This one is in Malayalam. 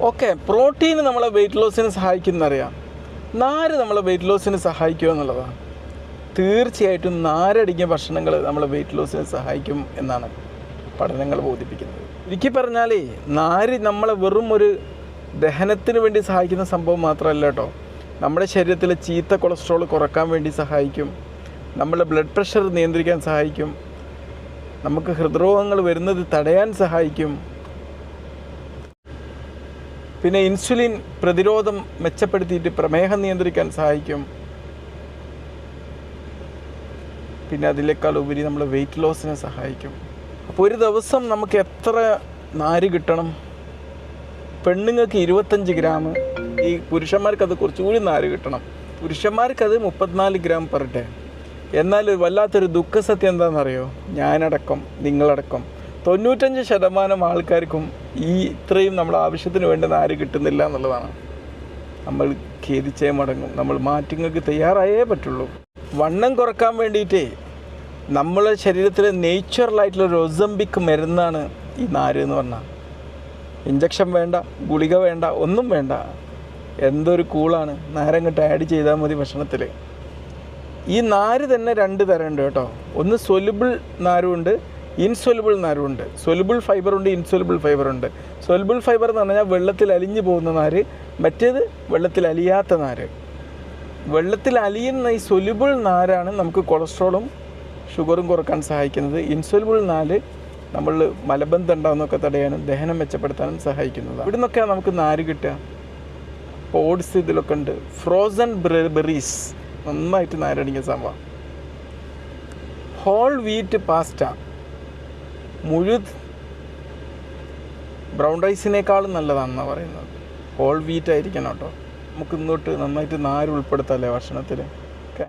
ഓക്കെ പ്രോട്ടീൻ നമ്മളെ വെയിറ്റ് ലോസിന് സഹായിക്കുന്നറിയാം. നാര് നമ്മളെ വെയിറ്റ് ലോസിന് സഹായിക്കുമോ എന്നുള്ളതാണ്. തീർച്ചയായിട്ടും നാരടിക്കുന്ന ഭക്ഷണങ്ങൾ നമ്മളെ വെയിറ്റ് ലോസിന് സഹായിക്കും എന്നാണ് പഠനങ്ങൾ ബോധിപ്പിക്കുന്നത്. എനിക്ക് പറഞ്ഞാലേ നാര് നമ്മളെ വെറും ഒരു ദഹനത്തിന് വേണ്ടി സഹായിക്കുന്ന സംഭവം മാത്രമല്ല കേട്ടോ. നമ്മുടെ ശരീരത്തിലെ ചീത്ത കൊളസ്ട്രോൾ കുറയ്ക്കാൻ വേണ്ടി സഹായിക്കും. നമ്മളെ ബ്ലഡ് പ്രഷർ നിയന്ത്രിക്കാൻ സഹായിക്കും. നമുക്ക് ഹൃദ്രോഗങ്ങൾ വരുന്നത് തടയാൻ സഹായിക്കും. പിന്നെ ഇൻസുലിൻ പ്രതിരോധം മെച്ചപ്പെടുത്തിയിട്ട് പ്രമേഹം നിയന്ത്രിക്കാൻ സഹായിക്കും. പിന്നെ അതിനേക്കാൾ ഉപരി നമ്മൾ വെയിറ്റ് ലോസിനെ സഹായിക്കും. അപ്പോൾ ഒരു ദിവസം നമുക്ക് എത്ര നാര് കിട്ടണം? പെണ്ണുങ്ങൾക്ക് ഇരുപത്തഞ്ച് ഗ്രാം ഈ പുരുഷന്മാർക്ക് കുറച്ചുകൂടി നാര് കിട്ടണം. പുരുഷന്മാർക്കത് മുപ്പത്തിനാല് ഗ്രാം പെർ ഡേ. എന്നാൽ വല്ലാത്തൊരു ദുഃഖസത്യം എന്താണെന്നറിയോ? ഞാനടക്കം നിങ്ങളടക്കം. തൊണ്ണൂറ്റഞ്ച് ശതമാനം ആൾക്കാർക്കും ഈ ഇത്രയും നമ്മൾ ആവശ്യത്തിന് വേണ്ടി നാര് കിട്ടുന്നില്ല എന്നുള്ളതാണ്. നമ്മൾ ഖേദിച്ചേ മടങ്ങും. നമ്മൾ മാറ്റങ്ങൾക്ക് തയ്യാറായേ പറ്റുള്ളൂ. വണ്ണം കുറയ്ക്കാൻ വേണ്ടിയിട്ടേ നമ്മളെ ശരീരത്തിലെ നേച്ചുറലായിട്ടുള്ള റൊസംബിക് മരുന്നാണ് ഈ നാര് എന്ന് പറഞ്ഞാൽ ഇഞ്ചക്ഷൻ വേണ്ട ഗുളിക വേണ്ട ഒന്നും വേണ്ട. എന്തൊരു കൂളാണ്. നാരങ്ങട്ട് ആഡ് ചെയ്താൽ മതി ഭക്ഷണത്തിൽ ഈ നാര് തന്നെ രണ്ട് തരമുണ്ട് കേട്ടോ. ഒന്ന് സൊലുബിൾ നാരുണ്ട് ഇൻസൊലുബിൾ നാരുണ്ട്. സൊലുബിൾ ഫൈബർ ഉണ്ട് ഇൻസൊലുബിൾ ഫൈബർ ഉണ്ട് സൊലുബിൾ ഫൈബർ എന്ന് പറഞ്ഞാൽ വെള്ളത്തിൽ അലിഞ്ഞു പോകുന്ന നാര്. മറ്റേത് വെള്ളത്തിൽ അലിയാത്ത നാര്. വെള്ളത്തിൽ അലിയുന്ന ഈ സൊലുബിൾ നാരാണ് നമുക്ക് കൊളസ്ട്രോളും ഷുഗറും കുറയ്ക്കാൻ സഹായിക്കുന്നത്. ഇൻസൊലുബിൾ നാല് നമ്മൾ മലബന്ധം ഉണ്ടാകുന്നൊക്കെ തടയാനും ദഹനം മെച്ചപ്പെടുത്താനും സഹായിക്കുന്നത്. ഇവിടെ നിന്നൊക്കെയാണ് നമുക്ക് നാര് കിട്ടുക. ഇപ്പോൾ ഓട്സ് ഇതിലൊക്കെ ഉണ്ട്. Frozen berries. നന്നായിട്ട് നാരടങ്ങിയ സംഭവം. Whole wheat pasta. മുഴു ബ്രൗൺ റൈസിനേക്കാളും നല്ലതാണെന്നാണ് പറയുന്നത്. ഹോൾ വീറ്റ് ആയിരിക്കണം കേട്ടോ. നമുക്ക് ഇന്നോട്ട് നന്നായിട്ട് നാര് ഉൾപ്പെടുത്താമല്ലേ ഭക്ഷണത്തിൽ